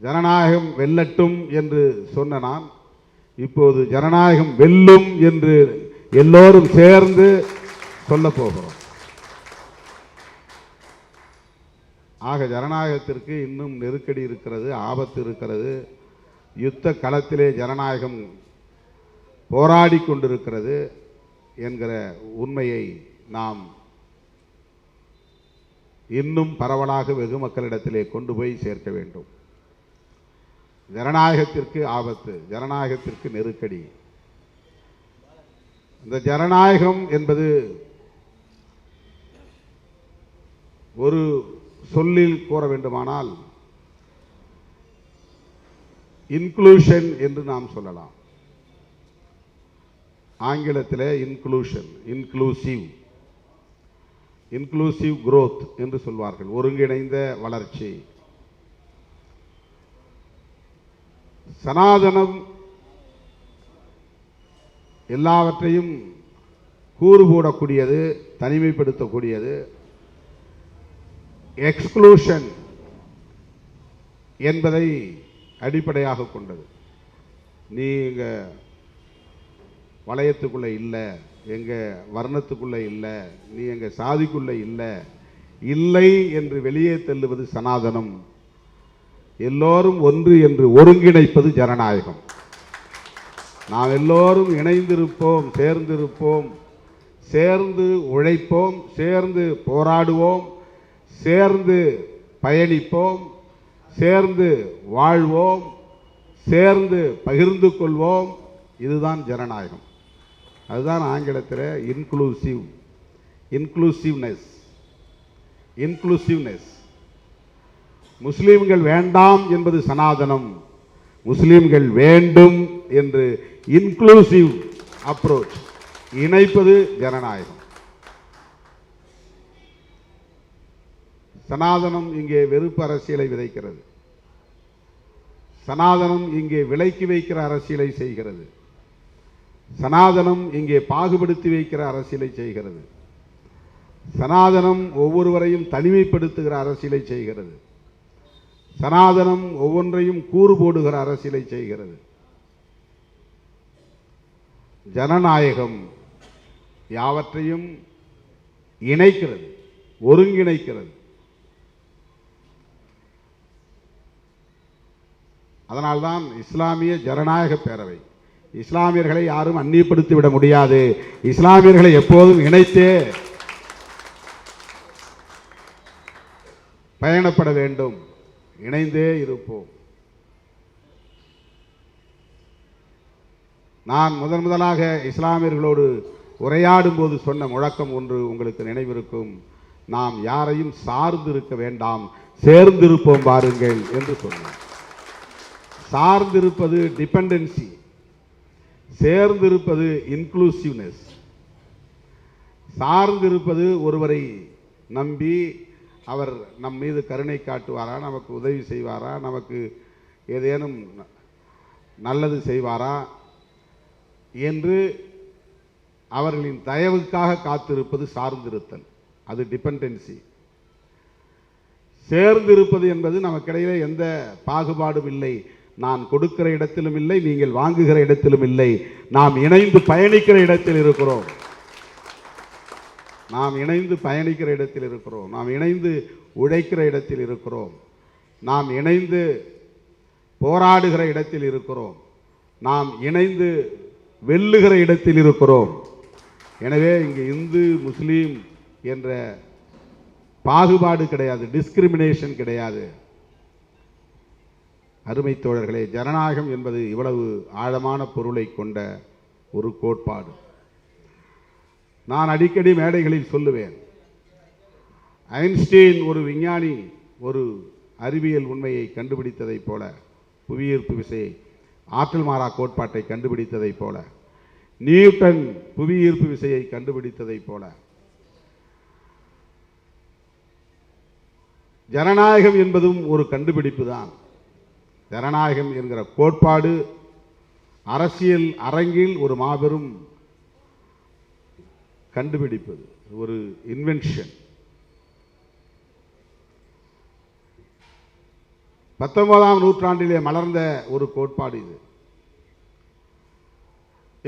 ஜனநாயகம் வெல்லட்டும் என்று சொன்ன நான் இப்போது ஜனநாயகம் வெல்லும் என்று எல்லோரும் சேர்ந்து சொல்லப் போகிறோம். ஆக ஜனநாயகத்திற்கு இன்னும் நெருக்கடி இருக்கிறது ஆபத்து இருக்கிறது. யுத்த களத்திலே ஜனநாயகம் போராடி கொண்டிருக்கிறது என்கிற உண்மையை நாம் இன்னும் பரவலாக வெகு மக்களிடத்திலே கொண்டு போய் சேர்க்க வேண்டும். ஜனநாயகத்திற்கு ஆபத்து ஜனநாயகத்திற்கு நெருக்கடி. இந்த ஜனநாயகம் என்பது ஒரு சொல்லில் கூற வேண்டுமானால் இன்க்ளூஷன் என்று நாம் சொல்லலாம். ஆங்கிலத்தில் இன்க்ளூஷன் இன்க்ளூசிவ் இன்க்ளூசிவ் குரோத் என்று சொல்வார்கள். ஒருங்கிணைந்த வளர்ச்சி. சனாதனம் எல்லாவற்றையும் கூறு போடக்கூடியது தனிமைப்படுத்தக்கூடியது. எக்ஸ்க்ளூஷன் என்பதை அடிப்படையாக கொண்டது. நீ எங்கள் வளையத்துக்குள்ள இல்லை எங்கள் வர்ணத்துக்குள்ளே இல்லை நீ எங்கள் சாதிக்குள்ளே இல்லை இல்லை என்று வெளியே தள்ளுவது சனாதனம். எல்லோரும் ஒன்று என்று ஒருங்கிணைப்பது ஜனநாயகம். நாம் எல்லோரும் இணைந்திருப்போம் சேர்ந்திருப்போம் சேர்ந்து உழைப்போம் சேர்ந்து போராடுவோம் சேர்ந்து பயணிப்போம் சேர்ந்து வாழ்வோம் சேர்ந்து பகிர்ந்து கொள்வோம். இதுதான் ஜனநாயகம். அதுதான் ஆங்கிலத்தில் இன்க்ளூசிவ் இன்க்ளூசிவ்னஸ் இன்க்ளூசிவ்னஸ் முஸ்லீம்கள் வேண்டாம் என்பது சனாதனம். முஸ்லீம்கள் வேண்டும் என்று இன்க்ளூசிவ் அப்ரோச் இணைப்பது ஜனநாயகம். சனாதனம் இங்கே வெறுப்பு அரசியலை விதைக்கிறது. சனாதனம் இங்கே விலைக்கு வைக்கிற அரசியலை செய்கிறது. சனாதனம் இங்கே பாகுபடுத்தி வைக்கிற அரசியலை செய்கிறது. சனாதனம் ஒவ்வொருவரையும் தனிமைப்படுத்துகிற அரசியலை செய்கிறது. சனாதனம் ஒவ்வொன்றையும் கூறு போடுகிற அரசியலை செய்கிறது. ஜனநாயகம் யாவற்றையும் இணைக்கிறது ஒருங்கிணைக்கிறது. அதனால்தான் இஸ்லாமிய ஜனநாயக பேரவை இஸ்லாமியர்களை யாரும் அந்நியப்படுத்தி விட முடியாது. இஸ்லாமியர்களை எப்போதும் இணைத்தே பயணப்பட வேண்டும். இணைந்தே இருப்போம். நான் முதன் முதலாக இஸ்லாமியர்களோடு உரையாடும் போது சொன்ன முழக்கம் ஒன்று உங்களுக்கு நினைவிருக்கும். நாம் யாரையும் சார்ந்து இருக்க வேண்டாம். சேர்ந்திருப்போம் பாருங்கள் என்று சொன்னேன் சார்ந்திருப்பது டிபெண்டன்சி சேர்ந்திருப்பது இன்க்ளூசிவ்னஸ் சார்ந்திருப்பது ஒருவரை நம்பி அவர் நம் மீது கருணை காட்டுவாரா? நமக்கு உதவி செய்வாரா? நமக்கு ஏதேனும் ந- நல்லது செய்வாரா? என்று அவர்களின் தயவுக்காக காத்திருப்பது சார்ந்திருத்தல். அது டிபெண்டன்சி சேர்ந்திருப்பது என்பது நமக்கிடையிலே எந்த பாகுபாடும் இல்லை. நான் கொடுக்கிற இடத்திலும் இல்லை நீங்கள் வாங்குகிற இடத்திலும் இல்லை. நாம் இணைந்து பயணிக்கிற இடத்தில் இருக்கிறோம். நாம் இணைந்து பயணிக்கிற இடத்தில் இருக்கிறோம். நாம் இணைந்து உழைக்கிற இடத்தில் இருக்கிறோம். நாம் இணைந்து போராடுகிற இடத்தில் இருக்கிறோம். நாம் இணைந்து வெல்லுகிற இடத்தில் இருக்கிறோம். எனவே இங்கே இந்து முஸ்லீம் என்ற பாகுபாடு கிடையாது டிஸ்கிரிமினேஷன் கிடையாது. அருமை தோழர்களே ஜனநாயகம் என்பது இவ்வளவு ஆழமான பொருளை கொண்ட ஒரு கோட்பாடு. நான் அடிக்கடி மேடைகளில் சொல்லுவேன். ஐன்ஸ்டீன் ஒரு விஞ்ஞானி ஒரு அறிவியல் உண்மையை கண்டுபிடித்ததைப் போல புவியீர்ப்பு விசையை ஆற்றல் மாறா கோட்பாட்டை கண்டுபிடித்ததைப் போல நியூட்டன் புவியீர்ப்பு விசையை கண்டுபிடித்ததைப் போல ஜனநாயகம் என்பதும் ஒரு கண்டுபிடிப்பு தான் ஜனநாயகம் என்கிற கோட்பாடு அரசியல் அரங்கில் ஒரு மாபெரும் கண்டுபிடிப்பது. ஒரு இன்வென்ஷன் பத்தொன்பதாம் நூற்றாண்டிலே மலர்ந்த ஒரு கோட்பாடு இது.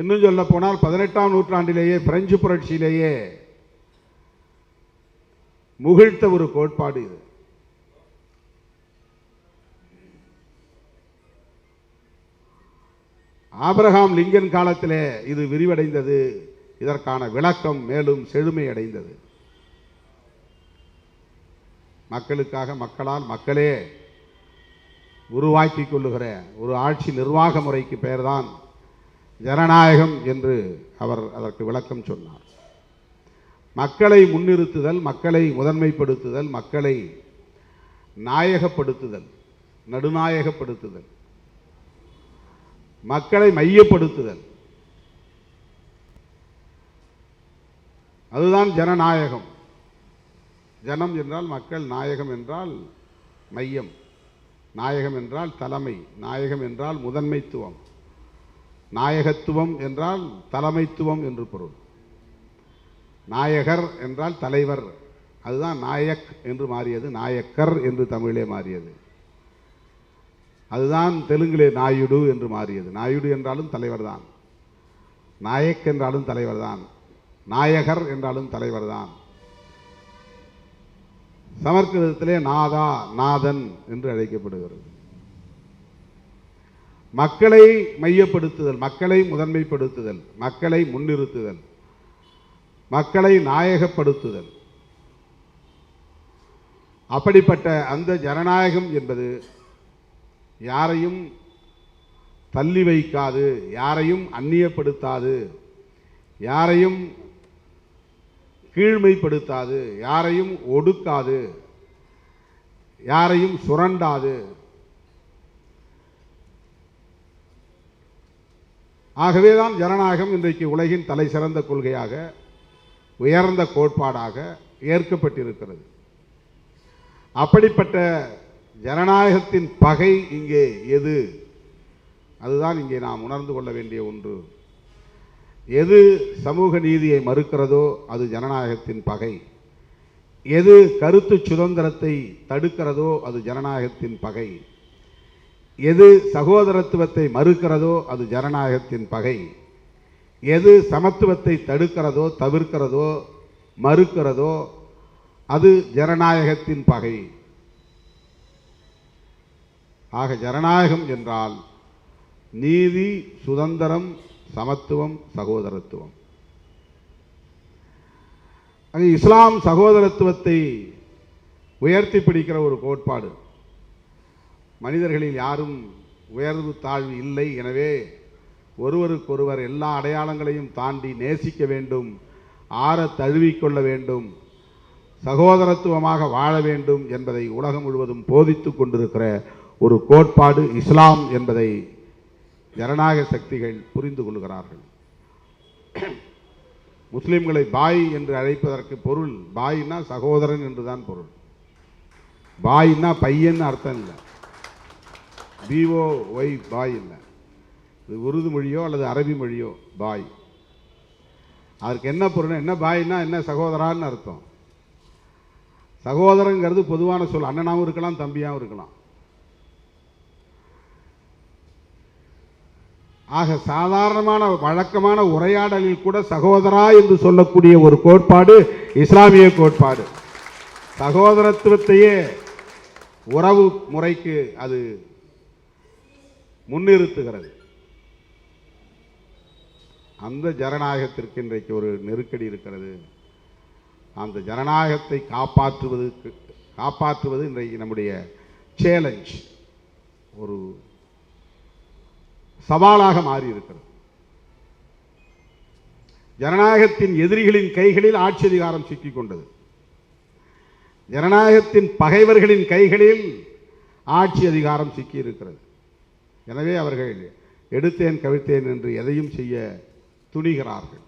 இன்னும் சொல்ல போனால் பதினெட்டாம் நூற்றாண்டிலேயே பிரெஞ்சு புரட்சியிலேயே முகிழ்த்த ஒரு கோட்பாடு இது. ஆபிரகாம் லிங்கன் காலத்திலே இது விரிவடைந்தது. இதற்கான விளக்கம் மேலும் செழுமை அடைந்தது மக்களுக்காக மக்களால் மக்களே உருவாக்கி கொள்ளுகிற ஒரு ஆட்சி நிர்வாக முறைக்கு பெயர்தான் ஜனநாயகம் என்று அவர் அதற்கு விளக்கம் சொன்னார். மக்களை முன்னிறுத்துதல் மக்களை முதன்மைப்படுத்துதல் மக்களை நாயகப்படுத்துதல் நடுநாயகப்படுத்துதல் மக்களை மையப்படுத்துதல் அதுதான் ஜனநாயகம். ஜனம் என்றால் மக்கள் நாயகம் என்றால் மையம். நாயகம் என்றால் தலைமை. நாயகம் என்றால் முதன்மைத்துவம். நாயகத்துவம் என்றால் தலைமைத்துவம் என்று பொருள். நாயகர் என்றால் தலைவர். அதுதான் நாயக் என்று மாறியது. நாயக்கர் என்று தமிழிலே மாறியது. அதுதான் தெலுங்கிலே நாயுடு என்று மாறியது. நாயுடு என்றாலும் தலைவர் தான் நாயக் என்றாலும் தலைவர்தான். நாயகர் என்றாலும் தலைவர் தான் சமஸ்கிருதத்திலே நாதா நாதன் என்று அழைக்கப்படுகிறது. மக்களை மையப்படுத்துதல் மக்களை முதன்மைப்படுத்துதல் மக்களை முன்னிறுத்துதல் மக்களை நாயகப்படுத்துதல். அப்படிப்பட்ட அந்த ஜனநாயகம் என்பது யாரையும் தள்ளி வைக்காது யாரையும் அந்நியப்படுத்தாது யாரையும் கீழ்மைப்படுத்தாது யாரையும் ஒடுக்காது யாரையும் சுரண்டாது. ஆகவேதான் ஜனநாயகம் இன்றைக்கு உலகின் தலை சிறந்த கொள்கையாக உயர்ந்த கோட்பாடாக ஏற்கப்பட்டிருக்கிறது. அப்படிப்பட்ட ஜனநாயகத்தின் பகை இங்கே எது? அதுதான் இங்கே நாம் உணர்ந்து கொள்ள வேண்டிய ஒன்று. எது சமூக நீதியை மறுக்கிறதோ அது ஜனநாயகத்தின் பகை. எது கருத்து சுதந்திரத்தை தடுக்கிறதோ அது ஜனநாயகத்தின் பகை. எது சகோதரத்துவத்தை மறுக்கிறதோ அது ஜனநாயகத்தின் பகை. எது சமத்துவத்தை தடுக்கிறதோ தவிர்க்கிறதோ மறுக்கிறதோ அது ஜனநாயகத்தின் பகை. ஆக ஜனநாயகம் என்றால் நீதி சுதந்திரம் சமத்துவம் சகோதரத்துவம். அது இஸ்லாம் சகோதரத்துவத்தை உயர்த்தி பிடிக்கிற ஒரு கோட்பாடு. மனிதர்களில் யாரும் உயர்வு தாழ்வு இல்லை. எனவே ஒருவருக்கொருவர் எல்லா அடையாளங்களையும் தாண்டி நேசிக்க வேண்டும் ஆற தழுவிக்கொள்ள வேண்டும் சகோதரத்துவமாக வாழ வேண்டும் என்பதை உலகம் முழுவதும் போதித்து கொண்டிருக்கிற ஒரு கோட்பாடு இஸ்லாம் என்பதை ஜனநாயக சக்திகள் புரிந்து கொள்கிறார்கள். முஸ்லீம்களை பாய் என்று அழைப்பதற்கு பொருள் பாய்னா சகோதரன் என்று தான் பொருள். பாய்னா பையன் அர்த்தம் இல்லை. பிஓ ஒய் பாய் இல்லை. இது உருது மொழியோ அல்லது அரபி மொழியோ பாய். அதற்கு என்ன பொருள் என்ன பாய்னா என்ன சகோதரான்னு அர்த்தம். சகோதரங்கிறது பொதுவான சொல் அண்ணனாகவும் இருக்கலாம் தம்பியாகவும் இருக்கலாம். ஆக சாதாரணமான வழக்கமான உரையாடலில் கூட சகோதரா என்று சொல்லக்கூடிய ஒரு கோட்பாடு இஸ்லாமிய கோட்பாடு. சகோதரத்துவத்தையே உறவு முறைக்கு அது முன்னிறுத்துகிறது. அந்த ஜனநாயகத்திற்கு இன்றைக்கு ஒரு நெருக்கடி இருக்கிறது. அந்த ஜனநாயகத்தை காப்பாற்றுவதற்கு காப்பாற்றுவது இன்றைக்கு நம்முடைய சேலஞ்ச் ஒரு சவாலாக மாறி இருக்கிறது ஜனநாயகத்தின் எதிரிகளின் கைகளில் ஆட்சி அதிகாரம் சிக்கிக் கொண்டது. ஜனநாயகத்தின் பகைவர்களின் கைகளில் ஆட்சி அதிகாரம் சிக்கி இருக்கிறது எனவே அவர்கள் எடுத்தேன் கவிழ்த்தேன் என்று எதையும் செய்ய துணிகிறார்கள்.